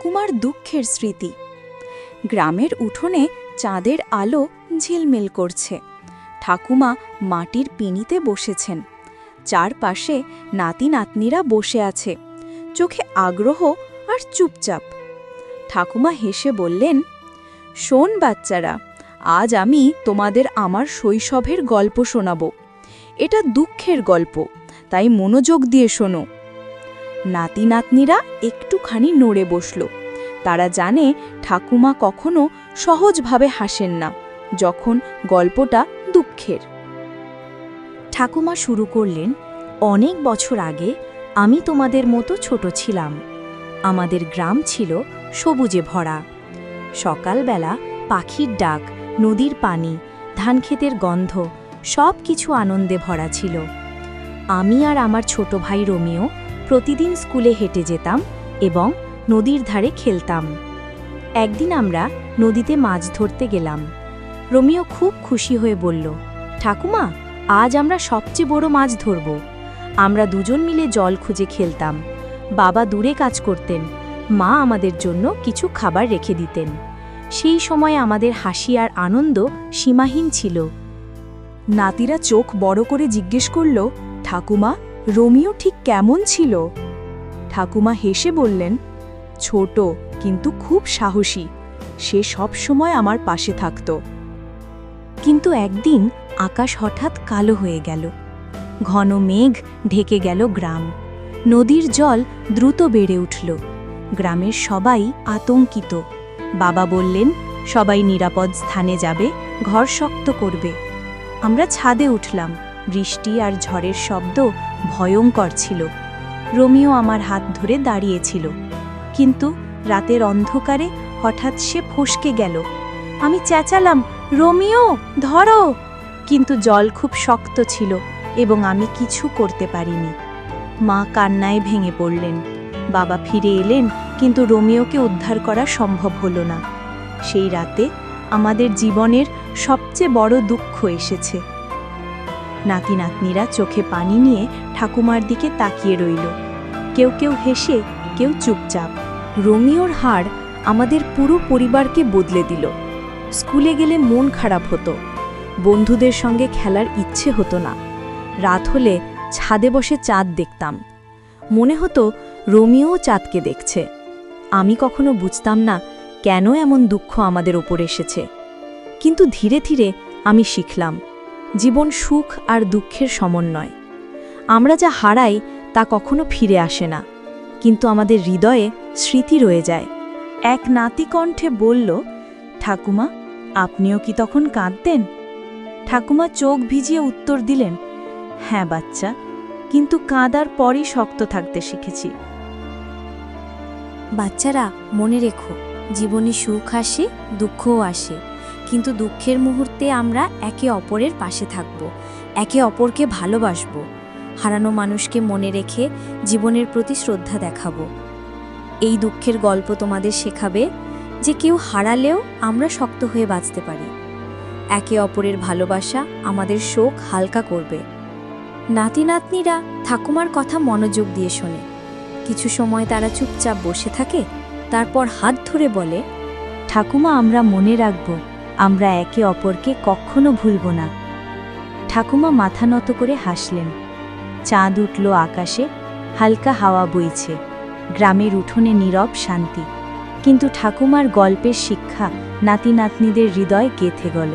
ঠাকুমার দুঃখের স্মৃতি। গ্রামের উঠোনে চাঁদের আলো ঝিলমিল করছে। ঠাকুমা মাটির পিনিতে বসেছেন। চারপাশে নাতি নাতনিরা বসে আছে। চোখে আগ্রহ আর চুপচাপ। ঠাকুমা হেসে বললেন, শোন বাচ্চারা, আজ আমি তোমাদের আমার শৈশবের গল্প শোনাব। এটা দুঃখের গল্প, তাই মনোযোগ দিয়ে শোনো। নাতি নাতনিরা একটুখানি নড়ে বসল। তারা জানে ঠাকুমা কখনো সহজভাবে হাসেন না, যখন গল্পটা দুঃখের। ঠাকুমা শুরু করলেন, অনেক বছর আগে আমি তোমাদের মতো ছোট ছিলাম। আমাদের গ্রাম ছিল সবুজে ভরা। সকালবেলা পাখির ডাক, নদীর পানি ধানক্ষেতের গন্ধ সব কিছু আনন্দে ভরা ছিল। আমি আর আমার ছোট ভাই রোমিও প্রতিদিন স্কুলে হেঁটে যেতাম এবং নদীর ধারে খেলতাম। একদিন আমরা নদীতে মাছ ধরতে গেলাম। রোমিও খুব খুশি হয়ে বলল, ঠাকুমা, আজ আমরা সবচেয়ে বড় মাছ ধরব। আমরা দুজন মিলে জল খুঁজে খেলতাম। বাবা দূরে কাজ করতেন। মা আমাদের জন্য কিছু খাবার রেখে দিতেন। সেই সময় আমাদের হাসি আর আনন্দ সীমাহীন ছিল। নাতিরা চোখ বড় করে জিজ্ঞেস করল, ঠাকুমা রোমিও ঠিক কেমন ছিল? ঠাকুমা হেসে বললেন, ছোট, কিন্তু খুব সাহসী। সে সব সময় আমার পাশে থাকত। কিন্তু একদিন আকাশ হঠাৎ কালো হয়ে গেল। ঘন মেঘ ঢেকে গেল গ্রাম। নদীর জল দ্রুত বেড়ে উঠল। গ্রামের সবাই আতঙ্কিত। বাবা বললেন, সবাই নিরাপদ স্থানে যাবে, ঘর শক্ত করবে। আমরা ছাদে উঠলাম। বৃষ্টি আর ঝড়ের শব্দ ভয়ঙ্কর ছিল। রোমিও আমার হাত ধরে দাঁড়িয়েছিল। কিন্তু রাতের অন্ধকারে হঠাৎ সে ফসকে গেল। আমি চেঁচালাম, রোমিও, ধরো! কিন্তু জল খুব শক্ত ছিল এবং আমি কিছু করতে পারিনি। মা কান্নায় ভেঙে পড়লেন। বাবা ফিরে এলেন, কিন্তু রোমিওকে উদ্ধার করা সম্ভব হলো না। সেই রাতে আমাদের জীবনের সবচেয়ে বড় দুঃখ এসেছে। নাতি নাতনিরা চোখে পানি নিয়ে ঠাকুমার দিকে তাকিয়ে রইল। কেউ কেউ হেসে, কেউ চুপচাপ। রোমিওর হার আমাদের পুরো পরিবারকে বদলে দিল। স্কুলে গেলে মন খারাপ হতো। বন্ধুদের সঙ্গে খেলার ইচ্ছে হতো না। রাত হলে ছাদে বসে চাঁদ দেখতাম। মনে হতো রোমিও চাঁদকে দেখছে। আমি কখনো বুঝতাম না কেন এমন দুঃখ আমাদের ওপর এসেছে। কিন্তু ধীরে ধীরে আমি শিখলাম। জীবন সুখ আর দুঃখের সমন্বয়। আমরা যা হারাই, তা কখনো ফিরে আসে না। কিন্তু আমাদের হৃদয়ে স্মৃতি রয়ে যায়। এক নাতি কণ্ঠে বলল, ঠাকুমা, আপনিও কি তখন কাঁদতেন? ঠাকুমা চোখ ভিজিয়ে উত্তর দিলেন হ্যাঁ বাচ্চা, কিন্তু কাঁদার পরই শক্ত থাকতে শিখেছি। বাচ্চারা, মনে রেখো, জীবনে সুখ আসে, দুঃখও আসে। কিন্তু দুঃখের মুহূর্তে আমরা একে অপরের পাশে থাকব, একে অপরকে ভালোবাসব, হারানো মানুষকে মনে রেখে জীবনের প্রতি শ্রদ্ধা দেখাব। এই দুঃখের গল্প তোমাদের শেখাবে যে কেউ হারালেও আমরা শক্ত হয়ে বাঁচতে পারি। একে অপরের ভালোবাসা আমাদের শোক হালকা করবে। নাতি নাতনিরা ঠাকুমার কথা মনোযোগ দিয়ে শোনে। কিছু সময় তারা চুপচাপ বসে থাকে, তারপর হাত ধরে বলে, ঠাকুমা, আমরা মনে রাখব আমরা একে অপরকে কখনো ভুলব না। ঠাকুমা মাথা নত করে হাসলেন। চাঁদ উঠল আকাশে, হালকা হাওয়া বইছে। গ্রামের উঠোনে নীরব শান্তি। কিন্তু ঠাকুমার গল্পের শিক্ষা নাতি নাতনিদের হৃদয় গেথে গেল।